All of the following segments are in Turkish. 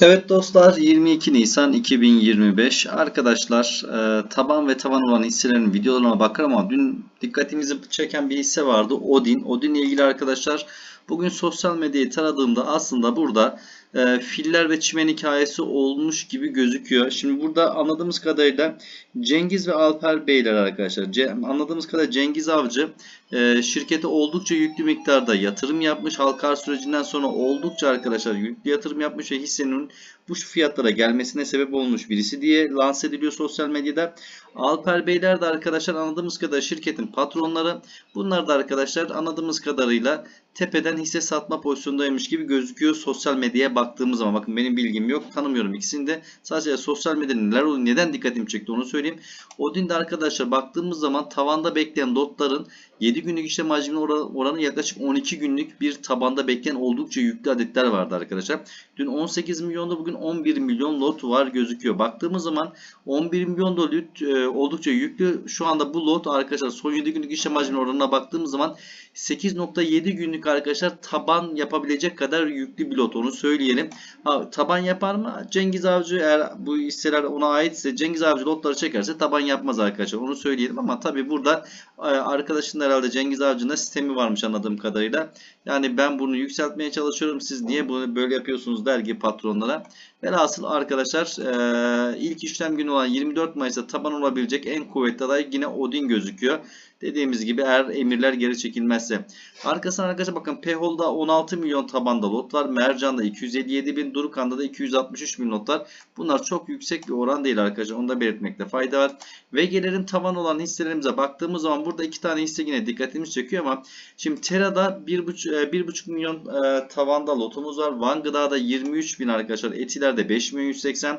Evet dostlar 22 Nisan 2025 arkadaşlar e, taban ve tavan olan hisselerin videolarına bakar ama dün dikkatimizi çeken bir hisse vardı Odin. Odin ile ilgili arkadaşlar bugün sosyal medyayı taradığımda aslında burada e, filler ve çimen hikayesi olmuş gibi gözüküyor. Şimdi burada anladığımız kadarıyla Cengiz ve Alper Beyler arkadaşlar. Ce- anladığımız kadarıyla Cengiz Avcı e, şirkete oldukça yüklü miktarda yatırım yapmış. Halkar sürecinden sonra oldukça arkadaşlar yüklü yatırım yapmış ve hissenin bu fiyatlara gelmesine sebep olmuş birisi diye lanse ediliyor sosyal medyada. Alper Beyler de arkadaşlar anladığımız kadarıyla şirketin patronları. Bunlar da arkadaşlar anladığımız kadarıyla tepeden hisse satma pozisyondaymış gibi gözüküyor sosyal medyaya baktığımız zaman. Bakın benim bilgim yok. Tanımıyorum ikisini de. Sadece sosyal medyada neler oluyor, neden dikkatimi çekti onu söyleyeyim. Odin'de arkadaşlar baktığımız zaman tavanda bekleyen lotların 7 günlük işlem hacmine oranı, yaklaşık 12 günlük bir tabanda bekleyen oldukça yüklü adetler vardı arkadaşlar. Dün 18 milyonda bugün 11 milyon lot var gözüküyor. Baktığımız zaman 11 milyon da e, oldukça yüklü. Şu anda bu lot arkadaşlar son 7 günlük işlem hacmine oranına baktığımız zaman 8.7 günlük arkadaşlar taban yapabilecek kadar yüklü bir lot onu söyleyelim. Ha, taban yapar mı? Cengiz Avcı eğer bu hisseler ona aitse Cengiz Avcı lotları çekerse taban yapmaz arkadaşlar. Onu söyleyelim ama tabi burada e, arkadaşın herhalde Cengiz Avcı'nın sistemi varmış anladığım kadarıyla. Yani ben bunu yükseltmeye çalışıyorum. Siz niye bunu böyle yapıyorsunuz der gibi patronlara. Velhasıl arkadaşlar e, ilk işlem günü olan 24 Mayıs'ta taban olabilecek en kuvvetli aday yine Odin gözüküyor. Dediğimiz gibi eğer emirler geri çekilmezse. Arkasına arkadaşlar bakın Pehol'da 16 milyon tabanda lot var. Mercan'da 257 bin, Durukan'da da 263 bin lot var. Bunlar çok yüksek bir oran değil arkadaşlar. Onu da belirtmekte fayda var. VG'lerin tavan olan hisselerimize baktığımız zaman burada iki tane hisse yine dikkatimizi çekiyor ama şimdi Tera'da 1,5 1,5 milyon e, tavanda lotumuz var. Van Gıda'da 23 bin arkadaşlar. Etiler'de 5 milyon 180.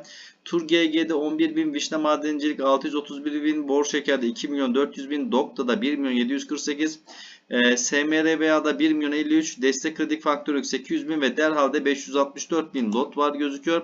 Tur GG'de 11 bin, Vişne Madencilik 631 bin, Bor Şeker'de 2 milyon 400 bin, Dokta'da 1 milyon 748, e, SMRVA'da 1 milyon 53, Destek Kredi Faktörü 800 bin ve Derhal'de 564 bin lot var gözüküyor.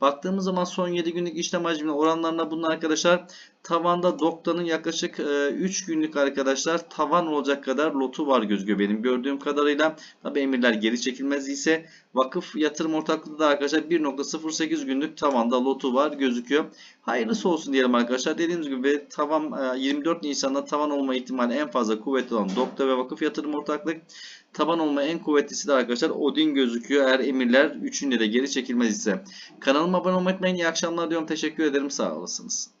Baktığımız zaman son 7 günlük işlem hacmine oranlarına bunlar arkadaşlar tavanda Dokta'nın yaklaşık e, 3 günlük arkadaşlar tavan olacak kadar lotu var gözüküyor benim gördüğüm kadarıyla. Tabi emirler geri çekilmez ise vakıf yatırım ortaklığı da arkadaşlar 1.08 günlük tavanda lotu var gözüküyor. Hayırlısı olsun diyelim arkadaşlar. Dediğimiz gibi tavan e, 24 Nisan'da tavan olma ihtimali en fazla kuvvetli olan Dokta ve vakıf yatırım ortaklık. Taban olma en kuvvetlisi de arkadaşlar Odin gözüküyor. Eğer emirler üçünde de geri çekilmez ise. Kanalıma abone olmayı unutmayın. İyi akşamlar diyorum. Teşekkür ederim. Sağ olasınız.